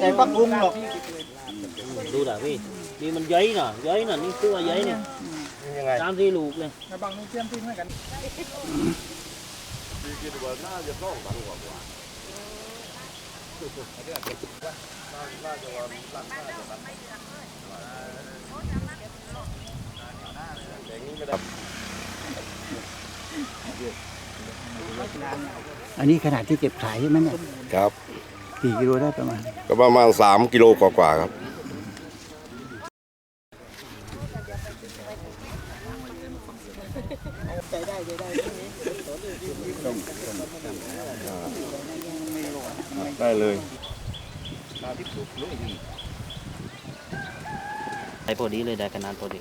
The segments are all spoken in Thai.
แต่ปักบุ้งหรอกดูด่ะพี่นี่มันย้อยน่ะย้อยน่ะนี่ตัวย้อยเนี่ยยังไงตามที่ลูกเลยบางนุ่งเทียมทิ้งให้กันพี่คิดว่าน่าจะต้องตังกว่ากว่าอันนี้ขนาดที่เก็บขายใช่ไหมเนี่ยครับ กี่กิโลได้ประมาณ ก็ประมาณสามกิโลกว่าๆครับ ได้เลยตาที่สุกเลยนี่ได้พอดีเลยได้ขนาดพอดี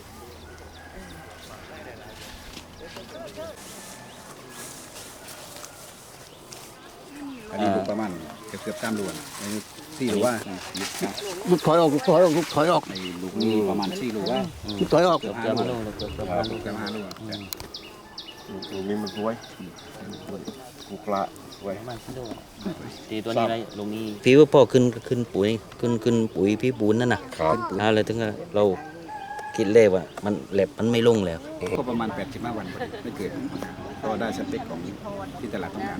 อันนี้ลูกประมาณ เกือบเกือบสามลูกอะอันนี้สี่ลูกว่าลูกถอยออกลูกถอยออกลูกถอยออกในลูกนี้ประมาณสี่ลูกว่าลูกถอยออกเกือบจะมาโลเกือบจะมาโลลูกจะมาลูกอะลูกนี้มันสวยกูกละสวยประมาณกิโลตีตัวนี้อะไรลงนี้พี่ว่าพอขึ้นขึ้นปุ๋ยขึ้นขึ้นปุ๋ยพี่ปูนนั่นน่ะครับเอาเลยถึงเราคิดเลยว่ามันแหลบมันไม่ลงแล้ว ก็ประมาณ 85 วันพอดีไม่เกินก็ได้สเปคของที่ตลาดต้องการ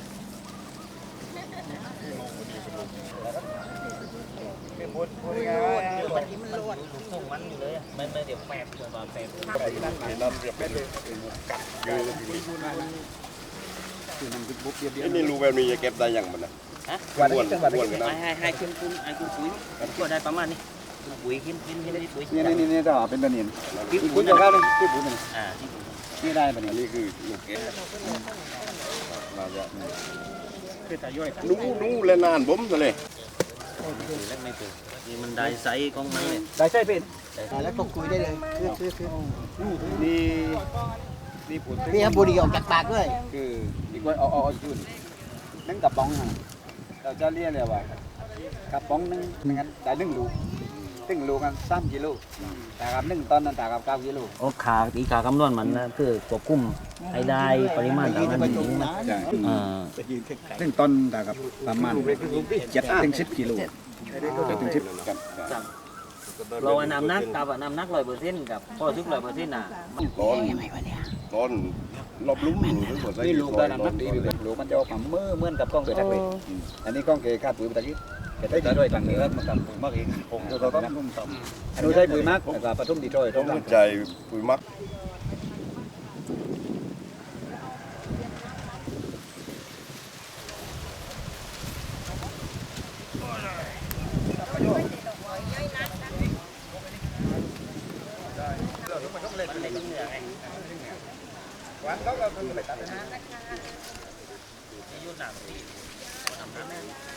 ลูกส่งมันอยู่เลยอะมันไม่เดี๋ยวแปบตัวมาแปบน้ำเรียบเป็นกัดเกลือคือมันบุ๊บเดียวเดียวไอ้นี่รู้แบบนี้จะเก็บได้ยังมันนะฮะวันนี้จังหวัดม้วนนะให้ให้ให้ขึ้นขึ้นให้ขึ้นปุ๋ยก็ได้ประมาณนี้ปุ๋ยขึ้นขึ้นขึ้นที่ปุ๋ยนี่นี่นี่ต่อเป็นตัวเนียนคุปุ๋ณยจะเข้าเลยที่ปุ๋ยมันอ่าที่ปุ๋ยนี่ได้ปะเนี่ยนนี้คือลูกเก็บน่าจะ คือตาย่อยนู้นู้และนานบ่มซะเลยปุ๋ยเล็กไม่ปูนี่มันได้ไซส์ของมันเลยได้ใส่เป็นแล้วก็คุยได้เลยคือคือคือนี่นี่ปุ๋ยนี่ครับบุหรี่ออกจากปากด้วยคืออีกคนเอาเอาเอาจุดนึ่งกระป๋องเราจะเรียกเลยว่ากระป๋องนึงนั่งอันได้นึ่งลูก หนึ่งลูกกันสามกิโลแต่กับหนึ่งตอนนั้นแต่กับเก้ากิโลโอ้ขาอีขาคำนวณมันนะคือควบคุมให้ได้ปริมาณตามนั้นจริงๆนะใช่อ่าซึ่งต้นแต่กับประมาณเจ็ดถึงสิบกิโลเจ็ดถึงสิบครับเราว่าน้ำหนักกับว่าน้ำหนักร้อยเปอร์เซ็นต์กับพ่อทุกร้อยเปอร์เซ็นต์น่ะก้อนก้อนรอบลุ้มหรือหัวใจนี่ลูกได้น้ำหนักดีอยู่เลยลูกมันจะออกมาเมื่อเหมือนกับกล้องเกิดทักเลยอันนี้กล้องเกยคาดปุ๋ยไปตะกี้ เกิดได้ด้วยต่างนื้อมันกับปุ๋ยมากเองผมตัวก็นุ่มต่อมอันนี้ใช้ปุ๋ยมากแต่กับปทุมดีโดยตรงหันั้นใจปุ๋ยมักวันเขาก็คือไปตัดนะ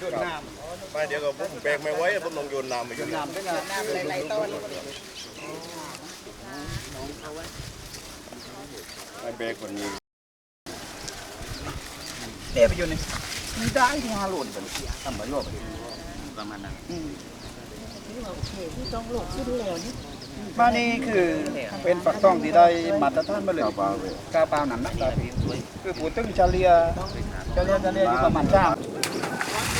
จุดน้ำไม่เดี๋ยวก็ผมแบกไม่ไหวผมต้องโยนน้ำไปอยู่น้ำด้วยกันน้ำหลายๆต้นไม่แบกคนนี้เตะไปอยู่นี่มีได้ที่ห้าโลนเป็นทำประโยชน์ประมาณนั้นต้องหลบ้านนี้คือเป็นฝักทองที่ได้มาตรฐานมาเลยกาเปล่าหนังนักตาคือปูตึ้งชาเลี่ยเลี่ยเลียอยู่ประมาณสาม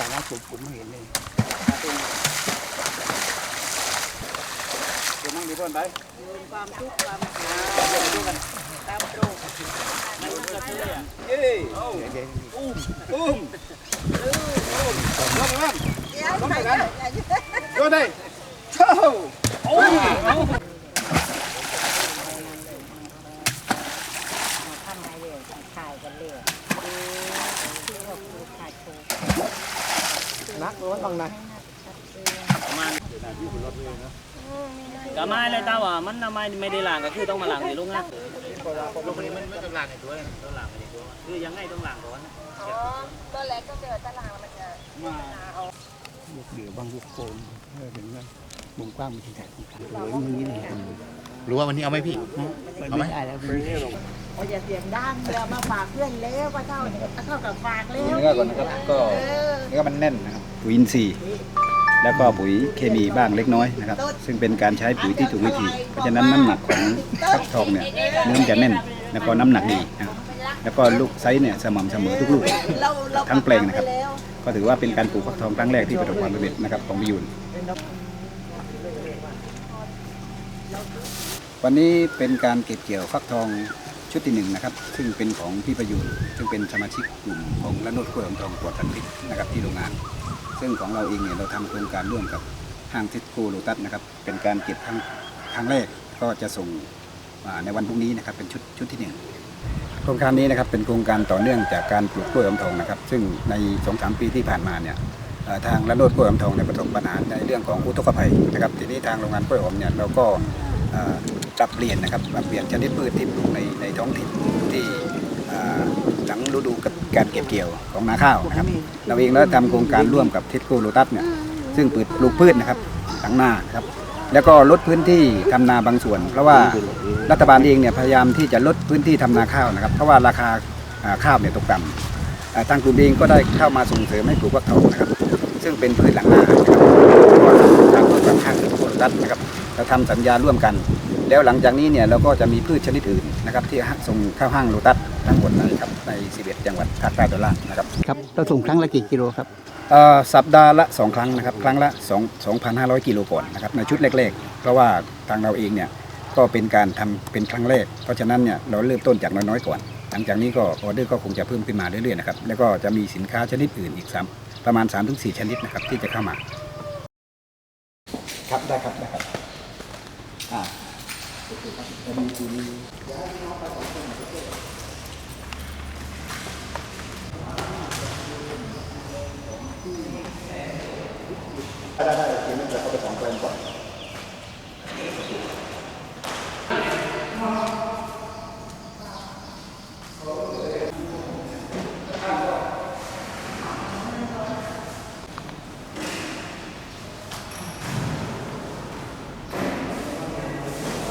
สาระผมผมไม่เห็นเลยเดี๋ยวนั่งดีเพื่อนไปความทุกข์ความเดี๋ยวไปดูกันตามโรคเย้อุ้มอุ้มอุ้มลงกันลงไปกันโยนได้เช้าโอ้ย ทำไงเลยถ่ายกันเลยคือว่าครูถ่ายครู นักร้อนบางนะก็ไม่เลยตาว่ามันทำไมไม่ได้ล้างก็คือต้องมาล้างในลุงนะลูกคนนี้มันไม่ต้องล้างไอ้ตัวนะต้องล้างไอ้ตัวคือยังไงต้องล้างก่อนอ๋อตัวแรกก็เจอตารางมันจะมาลูกเดือบางลูกโป่งเออเป็นว่ามุมกว้างมันถึงแถบตรงกลางเหลืออย่างนี้เลยรู้ว่าวันนี้เอาไหมพี่มันไม่ได้แล้วมันไม่ได้ลงโอ้ยอย่าเสียงดังเดี๋ยวมาฝากเพื่อนแล้วว่าเท่าเท่ากับฝากแล้วเนื้อก่อนนะครับก็เออเนื้อมันแน่นนะครับ ปุ๋ยอินทรีย์ แล้วก็ปุ๋ยเคมีบ้างเล็กน้อยนะครับ ซึ่งเป็นการใช้ปุ๋ยที่ถูกวิธี เพราะฉะนั้นน้ำหนักของฟักทองเนี่ยเนื้อมันจะแน่นแล้วก็น้ำหนักดีนะครับแล้วก็ลูกไซส์เนี่ยสม่ำเสมอทุกลูกทั้งแปลงนะครับ ก็ถือว่าเป็นการปลูกฟักทองครั้งแรกที่ประสบความสำเร็จนะครับของพิยูนวันนี้เป็นการเก็บเกี่ยวฟักทองชุดที่หนึ่งนะครับ ซึ่งเป็นของพี่ประยูนซึ่งเป็นสมาชิกกลุ่มของละโนดกล้วยอมทองปลอดสารพิษนะครับที่โรงงาน ซึ่งของเราเองเนี่ยเราทำโครงการร่วมกับห้างเทสโกโลตัสนะครับเป็นการเก็บครั้งครั้งแรกก็จะส่งในวันพรุ่งนี้นะครับเป็นชุดชุดที่หนึ่งโครงการนี้นะครับเป็นโครงการต่อเนื่องจากการปลูกกล้วยอมทองนะครับ ซึ่งในสองสามปีที่ผ่านมาเนี่ยทางละโนดกล้วยอมทองในประสบปัญหาในเรื่องของอุทกภัยนะครับทีนี้ทางโรงงานกล้วยหอมเนี่ยเราก็ปรับเปลี่ยนนะครับปรับเปลี่ยนชนิดพืชที่ปลูกในในท้องถิ่นที่ หลังฤดูกับการเก็บเกี่ยวของนาข้าวนะครับ เราเองแล้วทำโครงการร่วมกับเทสโกโลตัสเนี่ยซึ่งปลูกปลูกพืชนะครับหลังนานะครับ แล้วก็ลดพื้นที่ทำนาบางส่วน เพราะว่ารัฐบาลเองเนี่ยพยายามที่จะลดพื้นที่ทำนาข้าวนะครับ เพราะว่าราคาอ่าข้าวเนี่ยตกต่ำอ่าทางกลุ่มเองก็ได้เข้ามาส่งเสริมให้ปลูกฟักทองนะครับ ซึ่งเป็นพืชหลังนานะครับก็ทางกับทางเทสโกโลตัสนะครับเราทำสัญญาร่วมกัน แล้วหลังจากนี้เนี่ยเราก็จะมีพืชชนิดอื่นนะครับที่ส่งเข้าห้างโลตัสทั้งหมดนะครับใน 11 จังหวัดภาคใต้ตอนล่างนะครับครับเราส่งครั้งละกี่กิโลครับเอ่อสัปดาห์ละ 2 ครั้งนะครับครั้งละ 2 2,500 กิโลก่อนนะครับในชุดแรกๆ เพราะว่าทางเราเองเนี่ยก็เป็นการทำเป็นครั้งแรก เพราะฉะนั้นเนี่ยเราเริ่มต้นจากน้อยๆก่อน หลังจากนี้ก็ออเดอร์ก็คงจะเพิ่มขึ้นมาเรื่อยๆนะครับแล้วก็จะมีสินค้าชนิดอื่นอีกซ้ำประมาณ 3-4 ชนิดนะครับที่จะเข้ามาครับได้ครับได้ครับอ่า ได้ได้เดี๋ยวเราเข้าไปสองแปลงก่อน